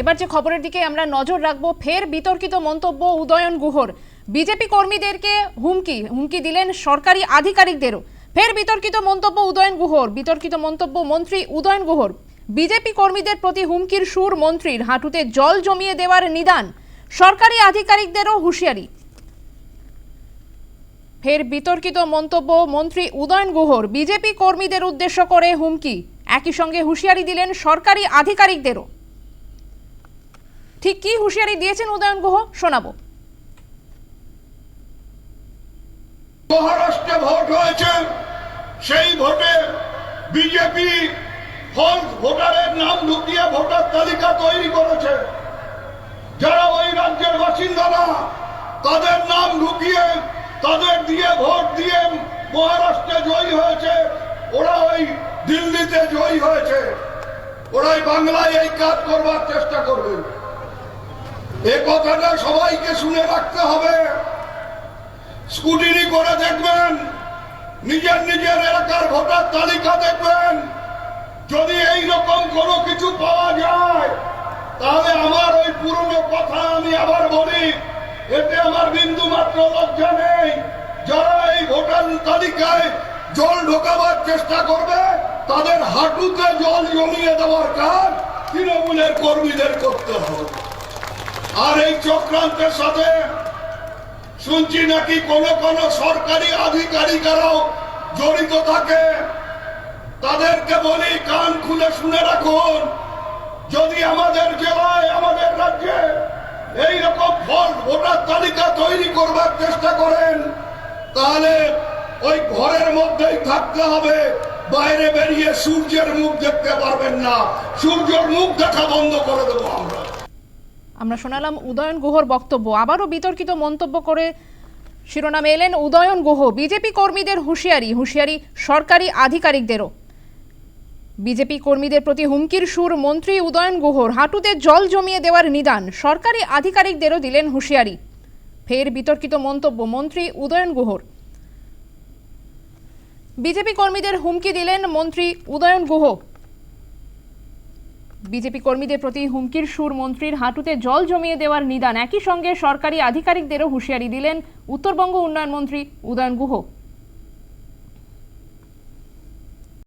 এবার যে খবরের দিকে আমরা নজর রাখব, ফের বিতর্কিত মন্তব্য উদয়ন গুহর। বিজেপি কর্মীদেরকে হুমকি হুমকি দিলেন সরকারি আধিকারিকদেরও। ফের বিতর্কিত মন্তব্য উদয়ন গুহর, বিতর্কিত মন্তব্য মন্ত্রী উদয়ন গুহর। বিজেপি কর্মীদের প্রতি হুমকির সুর মন্ত্রীর, হাঁটুতে জল জমিয়ে দেওয়ার নিদান। সরকারি আধিকারিকদেরও হুঁশিয়ারি। ফের বিতর্কিত মন্তব্য মন্ত্রী উদয়ন গুহর। বিজেপি কর্মীদের উদ্দেশ্য করে হুমকি। একই সঙ্গে হুঁশিয়ারি দিলেন সরকারি আধিকারিকদেরও। ঠিক কি হুঁশিয়ারি দিয়েছেন উদয়ন গুহ? শোনাবো। মহারাষ্ট্রে ভোট হয়েছে, সেই ভোটে বিজেপি ফলস ভোটারের নাম ঢুকিয়ে ভোটার তালিকা তৈরি করেছে। যারা ওই রাজ্যের বাসিন্দারা, তাদের নাম ঢুকিয়ে তাদের দিয়ে ভোট দিয়ে মহারাষ্ট্রে জয়ী হয়েছে, ওরা ওই দিল্লিতে জয়ী হয়েছে। ওরাই বাংলায় এই কাজ করবার চেষ্টা করবে। এ কথাটা সবাইকে শুনে রাখতে হবে। স্কুটিনি করে দেখবেন, নিজের নিজের এলাকার ভোটার তালিকা দেখবেন। যদি এই রকম কোনো কিছু পাওয়া যায়, তাহলে আমার ওই পুরনো কথা আমি আবার বলি। এতে আমার বিন্দু মাত্র লজ্জা নেই। যারা এই ভোটার তালিকায় জল ঢোকাবার চেষ্টা করবে, তাদের হাঁটুতে জল জমিয়ে দেওয়ার কাজ তৃণমূলের কর্মীদের করতে হবে। আর এই চক্রান্তের সাথে শুনছি নাকি কোন কোন সরকারি আধিকারিকেরাও জড়িত থাকে। তাদেরকে বলি, কান খুলে শুনে রাখুন। যদি আমাদের জেলায়, আমাদের রাজ্যে এই রকম ফল ভোটার তালিকা তৈরি করবার চেষ্টা করেন, তাহলে ওই ঘরের মধ্যেই থাকতে হবে। বাইরে বেরিয়ে সূর্যের মুখ দেখতে পারবেন না। সূর্যের মুখ দেখা বন্ধ করে দেবো আমরা। আমরা শোনালাম উদয়ন গুহর বক্তব্য। আবারও বিতর্কিত মন্তব্য করে শিরোনামে এলেন উদয়ন গুহ, বিজেপি কর্মীদের হুঁশিয়ারি হুঁশিয়ারি সরকারি আধিকারিকদেরও। বিজেপি কর্মীদের প্রতি হুমকির সুর মন্ত্রী উদয়ন গুহর, হাঁটুতে জল জমিয়ে দেওয়ার নিদান, সরকারি আধিকারিকদেরও দিলেন হুঁশিয়ারি। ফের বিতর্কিত মন্তব্য মন্ত্রী উদয়ন গুহর। বিজেপি কর্মীদের হুমকি দিলেন মন্ত্রী উদয়ন গুহ। বিজেপি কর্মীদের প্রতি হুমকির সুর মন্ত্রীর হাঁটুতে জল জমিয়ে দেওয়ার নিদান। একই সঙ্গে সরকারি আধিকারিকদেরও হুঁশিয়ারি দিলেন উত্তরবঙ্গ উন্নয়ন মন্ত্রী উদয়ন গুহ।